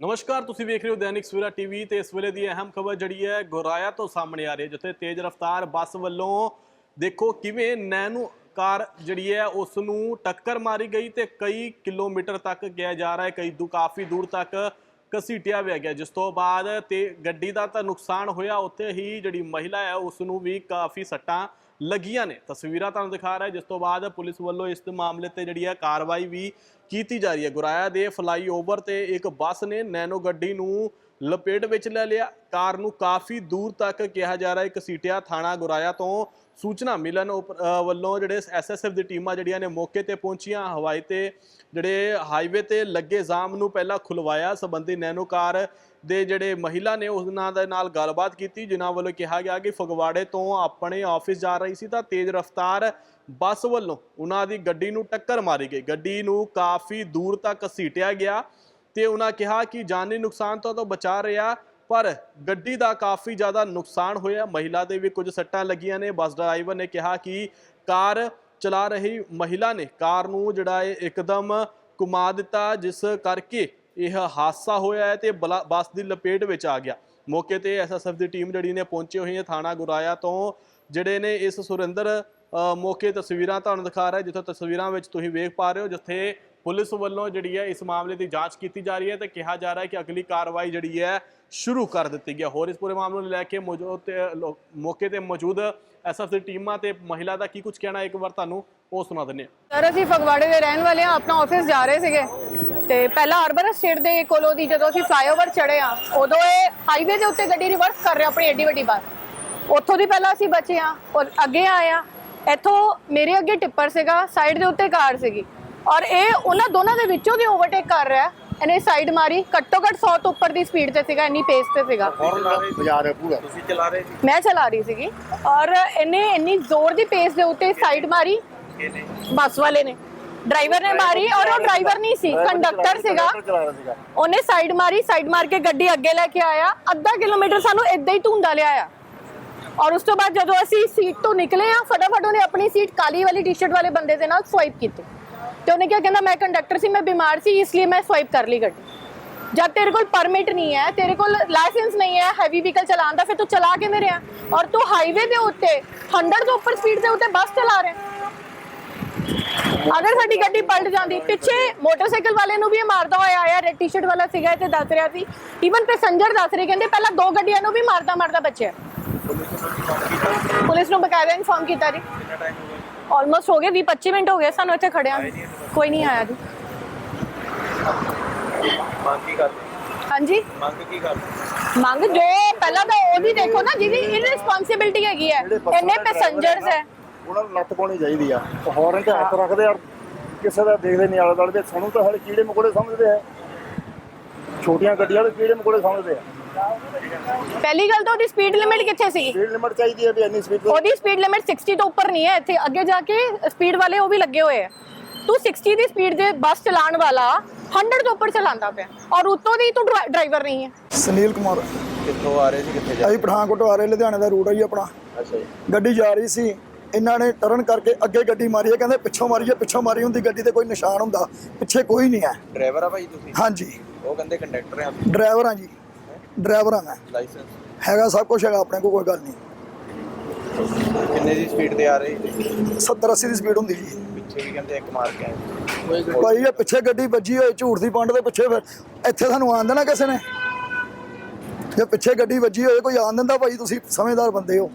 ਨਮਸਕਾਰ, ਤੁਸੀਂ ਵੇਖ ਰਹੇ ਹੋ ਦੈਨਿਕ ਸਵੇਰਾ ਟੀਵੀ ਤੇ ਇਸ ਵੇਲੇ ਦੀ ਅਹਿਮ ਖਬਰ ਜਿਹੜੀ ਹੈ, ਗੁਰਾਇਆ ਤੋਂ ਸਾਹਮਣੇ ਆ ਰਹੀ ਹੈ, ਜਿੱਥੇ ਤੇਜ਼ ਰਫ਼ਤਾਰ ਬੱਸ ਵੱਲੋਂ ਦੇਖੋ ਕਿਵੇਂ ਨੈਨੂ ਕਾਰ ਜਿਹੜੀ ਹੈ ਉਸ ਨੂੰ ਟੱਕਰ ਮਾਰੀ ਗਈ ਤੇ ਕਈ ਕਿਲੋਮੀਟਰ ਤੱਕ ਗਿਆ ਜਾ ਰਿਹਾ ਹੈ, ਕਈ ਦੂ, ਕਾਫੀ ਦੂਰ ਤੱਕ ਘਸੀਟਿਆ ਵੀ ਗਿਆ। ਜਿਸ ਤੋਂ ਬਾਅਦ ਤੇ ਗੱਡੀ ਦਾ ਤਾਂ ਨੁਕਸਾਨ ਹੋਇਆ, ਉੱਥੇ ਹੀ ਜਿਹੜੀ ਮਹਿਲਾ ਹੈ ਉਸ ਨੂੰ ਵੀ ਕਾਫੀ ਸੱਟਾਂ ਲੱਗੀਆਂ ਨੇ। ਤਸਵੀਰਾਂ ਤੁਹਾਨੂੰ ਦਿਖਾ ਰਿਹਾ, ਜਿਸ ਤੋਂ ਬਾਅਦ ਪੁਲਿਸ ਵੱਲੋਂ ਇਸ ਮਾਮਲੇ ਤੇ ਜਿਹੜੀ ਹੈ ਕਾਰਵਾਈ ਵੀ ਕੀਤੀ ਜਾ ਰਹੀ ਹੈ। ਗੁਰਾਇਆ ਦੇ ਫਲਾਈਓਵਰ ਤੇ ਇੱਕ ਬੱਸ ਨੇ ਨੈਨੋ ਗੱਡੀ ਨੂੰ ਲਪੇਟ ਵਿੱਚ ਲੈ ਲਿਆ। ਕਾਰ ਨੂੰ ਕਾਫੀ ਦੂਰ ਤੱਕ ਕਿਹਾ ਜਾ ਰਿਹਾ, ਇੱਕ ਸੀਟਿਆ ਥਾਣਾ ਗੁਰਾਇਆ ਤੋਂ ਸੂਚਨਾ ਮਿਲਣ ਉਪ- ਵੱਲੋਂ ਜਿਹੜੇ ਐਸਐਸਐਫ ਦੀ ਟੀਮਾਂ ਜਿਹੜੀਆਂ ਨੇ ਮੌਕੇ ਤੇ ਪਹੁੰਚੀਆਂ, ਹਵਾਈ ਤੇ ਜਿਹੜੇ ਹਾਈਵੇ ਤੇ ਲੱਗੇ ਜਾਮ ਨੂੰ ਪਹਿਲਾਂ ਖੁਲਵਾਇਆ। ਸੰਬੰਧੀ ਨੈਨੋ ਕਾਰ ਦੇ ਜਿਹੜੇ ਮਹਿਲਾ ਨੇ, ਉਹਨਾਂ ਦੇ ਨਾਲ ਗੱਲਬਾਤ ਕੀਤੀ, ਜਿਨ੍ਹਾਂ ਵੱਲੋਂ ਕਿਹਾ ਗਿਆ ਕਿ ਫਗਵਾੜੇ ਤੋਂ ਆਪਣੇ ਆਫਿਸ ਜਾ ਰਹੀ ਸੀ ਤਾਂ ਤੇਜ਼ ਰਫ਼ਤਾਰ ਬੱਸ ਵੱਲੋਂ ਉਹਨਾਂ ਦੀ ਗੱਡੀ ਨੂੰ ਟੱਕਰ ਮਾਰੀ ਗਈ। ਗੱਡੀ ਨੂੰ ਕਾਫੀ ਦੂਰ ਤੱਕ ਘਸੀਟਿਆ ਗਿਆ ਤੇ ਉਹਨਾਂ ਕਿਹਾ ਕਿ ਜਾਨੀ ਨੁਕਸਾਨ ਤੋਂ ਤਾਂ ਬਚਾ ਰਿਹਾ। ਪਰ ਗੱਡੀ ਦਾ ਕਾਫੀ ਜ਼ਿਆਦਾ ਨੁਕਸਾਨ ਹੋਇਆ। ਮਹਿਲਾ ਦੇ ਵੀ ਕੁਝ ਸੱਟਾਂ ਲੱਗੀਆਂ ਨੇ। ਬੱਸ ਡਰਾਈਵਰ ਨੇ ਕਿਹਾ ਕਿ ਕਾਰ ਚਲਾ ਰਹੀ ਮਹਿਲਾ ਨੇ ਕਾਰ ਨੂੰ ਜਿਹੜਾ ਹੈ ਇੱਕਦਮ ਘੁਮਾ ਦਿੱਤਾ, ਜਿਸ ਕਰਕੇ ਇਹ ਹਾਦਸਾ ਹੋਇਆ ਹੈ ਤੇ ਬਲਾ- ਬੱਸ ਦੀ ਲਪੇਟ ਵਿੱਚ ਆ ਗਿਆ। ਮੌਕੇ ਤੇ ਐਸਐਸਐਫ ਦੀ ਟੀਮ ਜਿਹੜੀ ਨੇ ਪਹੁੰਚੀ ਹੋਈ ਹੈ ਥਾਣਾ ਗੁਰਾਇਆ ਤੋਂ, ਜਿਹੜੇ ਨੇ ਇਸ ਸੁਰਿੰਦਰ ਮੌਕੇ ਤਸਵੀਰਾਂ ਤੁਹਾਨੂੰ ਦਿਖਾ ਰਿਹਾ, ਜਿੱਥੇ ਤਸਵੀਰਾਂ ਵਿੱਚ ਤੁਸੀਂ ਵੇਖ ਪਾ ਰਹੇ ਹੋ, ਜਿੱਥੇ ਪੁਲਿਸ ਵੱਲੋਂ ਜਿਹੜੀ ਹੈ ਇਸ ਮਾਮਲੇ ਦੀ ਜਾਂਚ ਕੀਤੀ ਜਾ ਰਹੀ ਹੈ ਤੇ ਕਿਹਾ ਜਾ ਰਿਹਾ ਹੈ ਕਿ ਅਗਲੀ ਕਾਰਵਾਈ ਜਿਹੜੀ ਹੈ ਸ਼ੁਰੂ ਕਰ ਦਿੱਤੀ ਹੈ। ਹੋਰ ਇਸ ਪੂਰੇ ਮਾਮਲੇ ਨੂੰ ਲੈ ਕੇ ਮੌਜੂਦ ਮੌਕੇ ਤੇ ਮੌਜੂਦ ਐਸਐਫ ਦੀ ਟੀਮਾਂ ਤੇ ਮਹਿਲਾ ਦਾ ਕੀ ਕੁਝ ਕਹਿਣਾ ਇੱਕ ਵਾਰ ਤੁਹਾਨੂੰ ਉਹ ਸੁਣਾ ਦਿੰਦੇ ਹਾਂ। ਸਰ, ਅਸੀਂ ਫਗਵਾੜੇ ਦੇ ਰਹਿਣ ਵਾਲੇ ਆ ਆਪਣਾ ਆਫਿਸ ਜਾ ਰਹੇ ਸੀਗੇ। ਤੇ ਪਹਿਲਾਂ ਅਰਬਨ ਸਟੇਟ ਦੇ ਕੋਲੋਂ ਦੀ ਜਦੋਂ ਅਸੀਂ ਫਲਾਈਓਵਰ ਚੜੇ ਆ ਉਦੋਂ ਇਹ ਹਾਈਵੇ ਦੇ ਉੱਤੇ ਗੱਡੀ ਰਿਵਰਸ ਕਰ ਰਿਹਾ ਆਪਣੀ ਏਡੀ ਵੱਡੀ ਬੱਸ। ਉੱਥੋਂ ਦੀ ਪਹਿਲਾਂ ਅਸੀਂ ਬਚੇ ਆ ਔਰ ਅੱਗੇ ਆਇਆ ਇੱਥੋਂ ਮੇਰੇ ਅੱਗੇ ਟਿੱਪਰ ਸੀਗਾ ਸਾਈਡ ਦੇ ਉੱਤੇ ਕਾਰ ਸੀਗੀ। ਔਰ ਇਹ ਉਹਨਾਂ ਦੋਨਾਂ ਦੇ ਵਿੱਚੋਂ ਦੀ ਓਵਰਟੇਕ ਕਰ ਰਿਹਾ ਇਹਨੇ ਸਾਈਡ ਮਾਰੀ। ਘੱਟੋ ਘੱਟ 100 ਤੋਂ ਉੱਪਰ ਦੀ ਸਪੀਡ ਤੇ ਸੀਗਾ ਇੰਨੀ ਪੇਸ ਤੇ ਸੀਗਾ। ਬਾਜ਼ਾਰ ਹੈ ਪੂਰਾ। ਤੁਸੀਂ ਚਲਾ ਰਹੇ ਸੀ? ਮੈਂ ਚਲਾ ਰਹੀ ਸੀਗੀ। ਔਰ ਇਹਨੇ ਇੰਨੀ ਜ਼ੋਰ ਦੀ ਪੇਸ ਦੇ ਉੱਤੇ ਸਾਈਡ ਮਾਰੀ। ਬੱਸ ਵਾਲੇ ਨੇ। ਡਰਾਈਵਰ ਨੇ ਮਾਰੀ ਔਰ ਉਹ ਡਰਾਈਵਰ ਨਹੀਂ ਸੀ ਕੰਡਕਟਰ ਸੀਗਾ। ਉਹਨੇ ਸਾਈਡ ਮਾਰੀ ਸਾਈਡ ਮਾਰ ਕੇ ਗੱਡੀ ਅੱਗੇ ਲੈ ਕੇ ਆਇਆ। ਅੱਧਾ ਕਿਲੋਮੀਟਰ ਸਾਨੂੰ ਇਦਾਂ ਹੀ ਧੁੰਦਾ ਲਿਆਇਆ ਔਰ ਉਸ ਤੋਂ ਬਾਅਦ ਜਦੋਂ ਅਸੀਂ ਸੀਟ ਤੋਂ ਨਿਕਲੇ ਆ ਫਟਾਫਟ ਉਹਨੇ ਆਪਣੀ ਸੀਟ ਕਾਲੀ ਵਾਲੀ ਟੀ-ਸ਼ਰਟ ਵਾਲੇ ਬੰਦੇ ਦੇ ਨਾਲ ਸਵਾਈਪ ਕੀਤੀ। ਤੇ ਉਹਨੇ ਕਿਹਾ, ਕਹਿੰਦਾ ਮੈਂ ਕੰਡਕਟਰ ਸੀ, ਮੈਂ ਬਿਮਾਰ ਸੀ, ਇਸ ਲਈ ਮੈਂ ਸਵਾਈਪ ਕਰ ਲਈ ਗੱਡੀ। ਜਦ ਤੇਰੇ ਕੋਲ ਪਰਮਿਟ ਨਹੀਂ ਹੈ, ਤੇਰੇ ਕੋਲ ਲਾਇਸੈਂਸ ਨਹੀਂ ਹੈ ਹੈਵੀ ਵਹੀਕਲ ਚਲਾਉਣ ਦਾ, ਫਿਰ ਤੂੰ ਚਲਾ ਕਿਵੇਂ ਰਿਹਾ? ਔਰ ਤੂੰ ਹਾਈਵੇ ਦੇ ਉੱਤੇ 100 ਤੋਂ ਉੱਪਰ ਸਪੀਡ ਦੇ ਉੱਤੇ ਬੱਸ ਚਲਾ ਰਿਹਾ ਅਗਰ ਸਾਡੀ ਗੱਡੀ ਪਲਟ ਜਾਂਦੀ, ਪਿੱਛੇ ਮੋਟਰਸਾਈਕਲ ਵਾਲੇ ਨੂੰ ਵੀ ਮਾਰਦਾ ਹੋਇਆ ਆਇਆ ਰੈਡ ਟੀ-ਸ਼ਰਟ ਵਾਲਾ ਸੀਗਾ ਤੇ ਦੱਸ ਰਿਹਾ ਸੀ। ਈਵਨ ਪੈਸੰਜਰ ਦੱਸ ਰਹੇ, ਕਹਿੰਦੇ ਪਹਿਲਾਂ ਦੋ ਗੱਡੀਆਂ ਨੂੰ ਵੀ ਮਾਰਦਾ ਮਾਰਦਾ ਬੱਚਿਆ। ਪੁਲਿਸ ਨੂੰ ਬਕਾਇਦਾ ਇਨਫਾਰਮ ਕੀਤਾ ਜੀ। ਆਲਮੋਸਟ ਹੋ ਗਏ 20 25 ਮਿੰਟ ਹੋ ਗਏ ਸਾਨੂੰ ਇੱਥੇ ਖੜਿਆ ਕੋਈ ਨਹੀਂ ਆਇਆ ਜੀ। ਮੰਗ ਕੀ ਕਰਦੇ? ਹਾਂਜੀ? ਮੰਗ ਕੀ ਕਰਦੇ? ਮੰਗ ਜੋ ਪਹਿਲਾਂ ਤਾਂ ਉਹਦੀ ਦੇਖੋ ਨਾ ਜਿਹਦੀ ਇਰਰਿਸਪੌਂਸਿਬਿਲਟੀ ਹੈਗੀ ਹੈ। ਬੱਸਾਂ ਇੰਨੇ ਦੇ driver ਪੈਸੰਜਰਸ ਨਾ, ਹੈ। ਉਹਨਾਂ ਨੂੰ ਲੱਤ ਪਾਉਣੀ ਚਾਹੀਦੀ ਆ। ਹੌਰਨ ਤੇ ਹੱਥ ਰੱਖਦੇ ਆ ਕਿਸੇ ਦਾ ਦੇਖਦੇ ਨਹੀਂ ਆਲੇ ਦੁਆਲੇ ਦੇ। ਸਾਨੂੰ ਤਾਂ ਹਲੇ ਕੀੜੇ ਮਕੋੜੇ ਸਮਝਦੇ ਆ। ਛੋਟੀਆਂ ਗੱਡੀਆਂ ਦੇ ਕੀੜੇ ਮਕੋੜੇ ਸਮਝਦੇ ਆ। ਪਹਿਲੀ ਗੱਲ ਤਾਂ ਉਹਦੀ ਸਪੀਡ ਲਿਮਿਟ ਕਿੱਥੇ ਸੀ? ਸਪੀਡ ਲਿਮਟ ਚਾਹੀਦੀ ਹੈ ਵੀ ਇੰਨੀ ਸਪੀਡ ਉਹਦੀ ਸਪੀਡ ਲਿਮਿਟ 60 ਤੋਂ ਉੱਪਰ ਨਹੀਂ ਹੈ ਇੱਥੇ। ਅੱਗੇ ਜਾ ਕੇ ਸਪੀਡ ਵਾਲੇ ਉਹ ਵੀ ਲੱਗੇ ਹੋਏ ਆ। ਤੂੰ 60 ਦੀ ਸਪੀਡ ਦੇ ਬੱਸ ਚਲਾਉਣ ਵਾਲਾ 100 ਤੋਂ ਉੱਪਰ ਚਲਾਉਂਦਾ ਪਿਆ। ਔਰ ਉਤੋਂ ਦੀ ਤੂੰ ਡਰਾਈਵਰ ਨਹੀਂ ਹੈ। ਸੁਨੀਲ ਕੁਮਾਰ। ਕਿੱਥੋਂ ਆ ਰਹੇ ਸੀ ਕਿੱਥੇ ਜਾ ਅਸੀਂ ਪਠਾਨਕੋਟ ਆ ਰਹੇ ਲੁਧਿਆਣੇ ਦਾ ਰੂਟ ਹੈ ਜੀ ਆਪਣਾ। ਅੱਛਾ ਜੀ। ਗੱਡੀ ਜਾ ਰਹੀ ਸੀ। ਇਹਨਾਂ ਨੇ ਟਰਨ ਕਰਕੇ ਅੱਗੇ ਗੱਡੀ ਮਾਰੀ ਹੈ। ਕਹਿੰਦੇ ਪਿੱਛੋਂ ਮਾਰੀ ਹੈ ਪਿੱਛੋਂ ਮਾਰੀ ਹੁੰਦੀ ਗੱਡੀ ਤੇ ਕੋਈ ਨਿਸ਼ਾਨ ਹੁੰਦਾ। ਪਿੱਛੇ ਕੋਈ ਨਹੀਂ ਹੈ। ਡਰਾਈਵਰ ਆ ਭਾਈ ਤੁਸੀਂ? ਹਾਂਜੀ। ਉਹ ਕਹਿੰਦੇ ਕੰਡਕਟਰ ਆ। ਡਰਾਈਵਰ ਹਾਂ ਜੀ। ਡਰਾਈਵਰ ਹਾਂ ਮੈਂ। ਲਾਇਸੈਂਸ? ਹੈਗਾ ਸਭ ਕੁਝ ਹੈਗਾ ਆਪਣੇ ਕੋਲ ਕੋਈ ਗੱਲ ਨਹੀਂ। ਕਿੰਨੇ ਦੀ ਸਪੀਡ ਤੇ ਆ ਰਹੇ? ਸੀ 70 80 ਦੀ ਸਪੀਡ ਹੁੰਦੀ ਜੀ ਪਿੱਛੇ ਵੀ ਕਹਿੰਦੇ ਇੱਕ ਮਾਰ ਕੇ ਆਏ। ਭਾਈ ਇਹ ਪਿੱਛੇ ਗੱਡੀ ਵੱਜੀ ਹੋਈ ਝੂਠ ਦੀ ਪੰਡ ਦੇ ਪਿੱਛੇ ਫਿਰ। ਇੱਥੇ ਸਾਨੂੰ ਆਣ ਦੇਣਾ ਕਿਸੇ ਨੇ? ਜੇ ਪਿੱਛੇ ਗੱਡੀ ਵੱਜੀ ਹੋਏ ਕੋਈ ਆਣ ਦਿੰਦਾ ਭਾਈ ਤੁਸੀਂ ਸਮਝਦਾਰ ਬੰਦੇ ਹੋ।